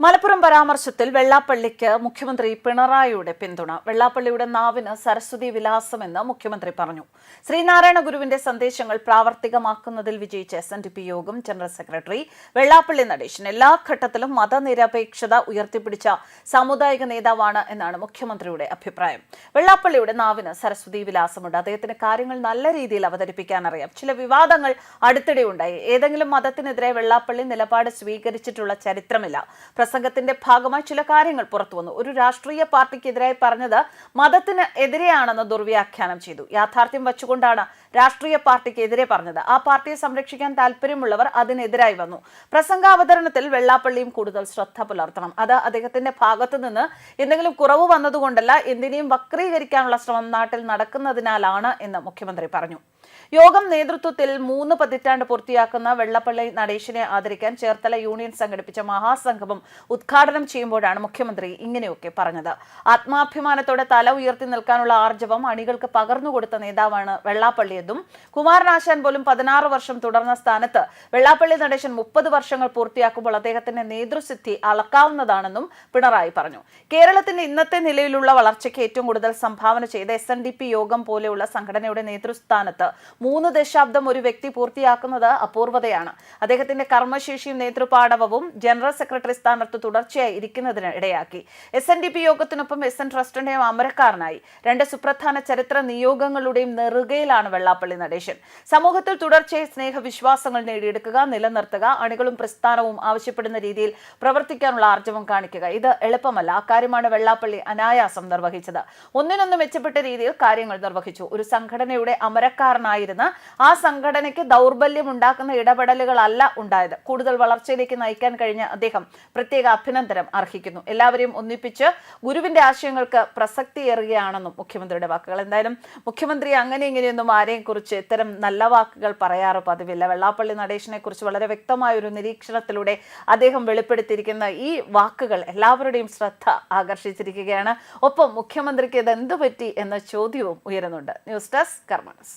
മലപ്പുറം പരാമർശത്തിൽ വെള്ളാപ്പള്ളിക്ക് മുഖ്യമന്ത്രി പിണറായിയുടെ പിന്തുണ. വെള്ളാപ്പള്ളിയുടെ നാവിന് സരസ്വതി വിലാസമെന്ന് മുഖ്യമന്ത്രി പറഞ്ഞു. ശ്രീനാരായണ ഗുരുവിന്റെ സന്ദേശങ്ങൾ പ്രാവർത്തികമാക്കുന്നതിൽ വിജയിച്ച എസ് എൻ ഡി പി യോഗം ജനറൽ സെക്രട്ടറി വെള്ളാപ്പള്ളി നടേശൻ എല്ലാ ഘട്ടത്തിലും മതനിരപേക്ഷത ഉയർത്തിപ്പിടിച്ച സാമുദായിക നേതാവാണ് എന്നാണ് മുഖ്യമന്ത്രിയുടെ അഭിപ്രായം. വെള്ളാപ്പള്ളിയുടെ നാവിന് സരസ്വതി വിലാസമുണ്ട്. അദ്ദേഹത്തിന് കാര്യങ്ങൾ നല്ല രീതിയിൽ അവതരിപ്പിക്കാൻ അറിയാം ചില വിവാദങ്ങൾ അടുത്തിടെ ഉണ്ടായി. ഏതെങ്കിലും മതത്തിനെതിരെ വെള്ളാപ്പള്ളി നിലപാട് സ്വീകരിച്ചിട്ടുള്ള ചരിത്രമില്ല. പ്രസംഗത്തിന്റെ ഭാഗമായി ചില കാര്യങ്ങൾ പുറത്തുവന്നു ഒരു രാഷ്ട്രീയ പാർട്ടിക്കെതിരായി പറഞ്ഞത് മതത്തിന് എതിരെയാണെന്ന് ദുർവ്യാഖ്യാനം ചെയ്തു. യാഥാർത്ഥ്യം വച്ചുകൊണ്ടാണ് രാഷ്ട്രീയ പാർട്ടിക്കെതിരെ പറഞ്ഞത്. ആ പാർട്ടിയെ സംരക്ഷിക്കാൻ താല്പര്യമുള്ളവർ അതിനെതിരായി വന്നു. പ്രസംഗാവതരണത്തിൽ വെള്ളാപ്പള്ളിയും കൂടുതൽ ശ്രദ്ധ പുലർത്തണം. അത് അദ്ദേഹത്തിന്റെ ഭാഗത്തു നിന്ന് എന്തെങ്കിലും കുറവ് വന്നതുകൊണ്ടല്ല എന്തിനേയും വക്രീകരിക്കാനുള്ള ശ്രമം നാട്ടിൽ നടക്കുന്നതിനാലാണ് എന്ന് മുഖ്യമന്ത്രി പറഞ്ഞു. യോഗം നേതൃത്വത്തിൽ മൂന്ന് പതിറ്റാണ്ട് പൂർത്തിയാക്കുന്ന വെള്ളപ്പള്ളി നടേശിനെ ആദരിക്കാൻ ചേർത്തല യൂണിയൻ സംഘടിപ്പിച്ച മഹാസംഗമം ഉദ്ഘാടനം ചെയ്യുമ്പോഴാണ് മുഖ്യമന്ത്രി ഇങ്ങനെയൊക്കെ പറഞ്ഞത്. ആത്മാഭിമാനത്തോടെ തല ഉയർത്തി നിൽക്കാനുള്ള ആർജവം അണികൾക്ക് പകർന്നുകൊടുത്ത നേതാവാണ് വെള്ളാപ്പള്ളിയെന്നും കുമാരനാശാൻ പോലും പതിനാറ് വർഷം തുടർന്ന സ്ഥാനത്ത് വെള്ളാപ്പള്ളി നടേശൻ മുപ്പത് വർഷങ്ങൾ പൂർത്തിയാക്കുമ്പോൾ അദ്ദേഹത്തിന്റെ നേതൃസിദ്ധി അളക്കാവുന്നതാണെന്നും പിണറായി പറഞ്ഞു. കേരളത്തിന്റെ ഇന്നത്തെ നിലയിലുള്ള വളർച്ചയ്ക്ക് ഏറ്റവും കൂടുതൽ സംഭാവന ചെയ്ത എസ് യോഗം പോലെയുള്ള സംഘടനയുടെ നേതൃസ്ഥാനത്ത് മൂന്ന് ദശാബ്ദം ഒരു വ്യക്തി പൂർത്തിയാക്കുന്നത് അപൂർവതയാണ്. അദ്ദേഹത്തിന്റെ കർമ്മശേഷിയും നേതൃപാടവവും ജനറൽ സെക്രട്ടറി സ്ഥാനത്ത് തുടർച്ചയായി ഇരിക്കുന്നതിന് ഇടയാക്കി. എസ് എൻ ഡി പി യോഗത്തിനൊപ്പം എസ് എൻ ട്രസ്റ്റിന്റെയും അമരക്കാരനായി. രണ്ട് സുപ്രധാന ചരിത്ര നിയോഗങ്ങളുടെയും നെറുകയിലാണ് വെള്ളാപ്പള്ളി നടേശൻ. സമൂഹത്തിൽ തുടർച്ചയായി സ്നേഹവിശ്വാസങ്ങൾ നേടിയെടുക്കുക നിലനിർത്തുക അണികളും പ്രസ്ഥാനവും ആവശ്യപ്പെടുന്ന രീതിയിൽ പ്രവർത്തിക്കാനുള്ള ആർജവം കാണിക്കുക. ഇത് എളുപ്പമല്ല. അക്കാര്യമാണ് വെള്ളാപ്പള്ളി അനായാസം നിർവഹിച്ചത്. ഒന്നിനൊന്ന് മെച്ചപ്പെട്ട രീതിയിൽ കാര്യങ്ങൾ നിർവഹിച്ചു. ഒരു സംഘടനയുടെ അമരക്കാരനായിരുന്ന ആ സംഘടനയ്ക്ക് ദൗർബല്യം ഉണ്ടാക്കുന്ന ഇടപെടലുകളല്ല ഉണ്ടായത്. കൂടുതൽ വളർച്ചയിലേക്ക് നയിക്കാൻ കഴിഞ്ഞ അദ്ദേഹം പ്രത്യേക അഭിനന്ദനം അർഹിക്കുന്നു. എല്ലാവരെയും ഒന്നിപ്പിച്ച് ഗുരുവിന്റെ ആശയങ്ങൾക്ക് പ്രസക്തിയേറുകയാണെന്നും മുഖ്യമന്ത്രിയുടെ വാക്കുകൾ. എന്തായാലും മുഖ്യമന്ത്രി അങ്ങനെ ഇങ്ങനെയൊന്നും ആരെയും കുറിച്ച് ഇത്തരം നല്ല വാക്കുകൾ പറയാറ് പതിവില്ല. വെള്ളാപ്പള്ളി നടേശനെ കുറിച്ച് വളരെ വ്യക്തമായ ഒരു നിരീക്ഷണത്തിലൂടെ അദ്ദേഹം വെളിപ്പെടുത്തിയിരിക്കുന്ന ഈ വാക്കുകൾ എല്ലാവരുടെയും ശ്രദ്ധ ആകർഷിച്ചിരിക്കുകയാണ്. ഒപ്പം മുഖ്യമന്ത്രിക്ക് ഇത് എന്തു പറ്റി എന്ന ചോദ്യവും ഉയരുന്നുണ്ട്. News desk കർമ്മണസ്